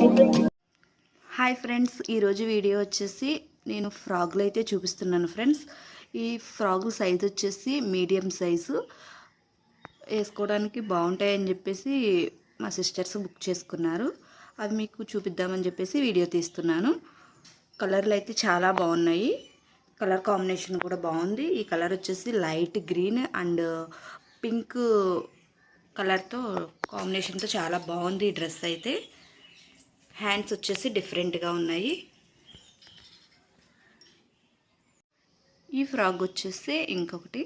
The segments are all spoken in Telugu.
హాయ్ ఫ్రెండ్స్ ఈరోజు వీడియో వచ్చేసి నేను ఫ్రాగులు అయితే చూపిస్తున్నాను ఫ్రెండ్స్. ఈ ఫ్రాగుల సైజు వచ్చేసి మీడియం సైజు వేసుకోవడానికి బాగుంటాయని చెప్పేసి మా సిస్టర్స్ బుక్ చేసుకున్నారు. అవి మీకు చూపిద్దామని చెప్పేసి వీడియో తీస్తున్నాను. కలర్లు అయితే చాలా బాగున్నాయి. కలర్ కాంబినేషన్ కూడా బాగుంది. ఈ కలర్ వచ్చేసి లైట్ గ్రీన్ అండ్ పింక్ కలర్తో కాంబినేషన్తో చాలా బాగుంది ఈ డ్రెస్ అయితే. హ్యాండ్స్ వచ్చేసి డిఫరెంట్గా ఉన్నాయి. ఈ ఫ్రాక్ వచ్చేసి ఇంకొకటి.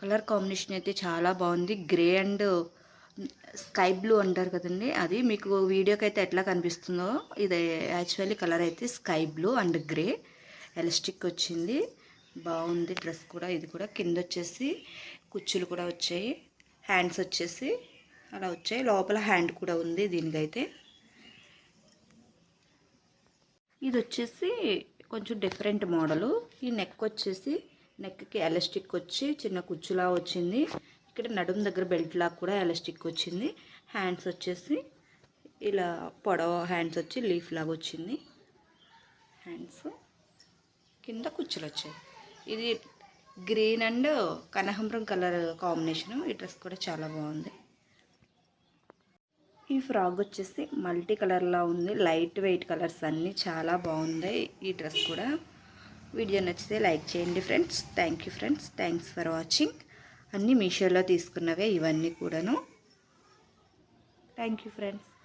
కలర్ కాంబినేషన్ అయితే చాలా బాగుంది. గ్రే అండ్ స్కై బ్లూ అంటారు కదండి అది మీకు వీడియోకి అయితే ఎట్లా కనిపిస్తుందో ఇది యాక్చువల్లీ కలర్ అయితే sky blue and grey. Elastic వచ్చింది. బాగుంది డ్రెస్ కూడా ఇది కూడా. కింద వచ్చేసి కుచ్చులు కూడా వచ్చాయి. హ్యాండ్స్ వచ్చేసి అలా వచ్చాయి. లోపల హ్యాండ్ కూడా ఉంది దీనికైతే. ఇది వచ్చేసి కొంచెం డిఫరెంట్ మోడలు ఈ నెక్ వచ్చేసి నెక్కి ఎలాస్టిక్ వచ్చి చిన్న కుచ్చులా వచ్చింది. ఇక్కడ నడుము దగ్గర బెల్ట్ లాగా కూడా ఎలాస్టిక్ వచ్చింది. హ్యాండ్స్ వచ్చేసి ఇలా పొడవ హ్యాండ్స్ వచ్చి లీఫ్ లాగా వచ్చింది. హ్యాండ్స్ కింద కుచ్చులు వచ్చాయి. ఇది గ్రీన్ అండ్ కనకాంబరం కలర్ కాంబినేషన్ ఈ డ్రెస్ కూడా చాలా బాగుంది. ఫ్రాక్ వచ్చేసి మల్టీ కలర్లా ఉంది. లైట్ వెయిట్ కలర్స్ అన్నీ చాలా బాగుంది. ఈ డ్రెస్ కూడా. వీడియో నచ్చితే లైక్ చేయండి friends. Thank you friends. Thanks for watching. అన్నీ మీషోలో తీసుకున్నవే ఇవన్నీ కూడాను. Thank you friends.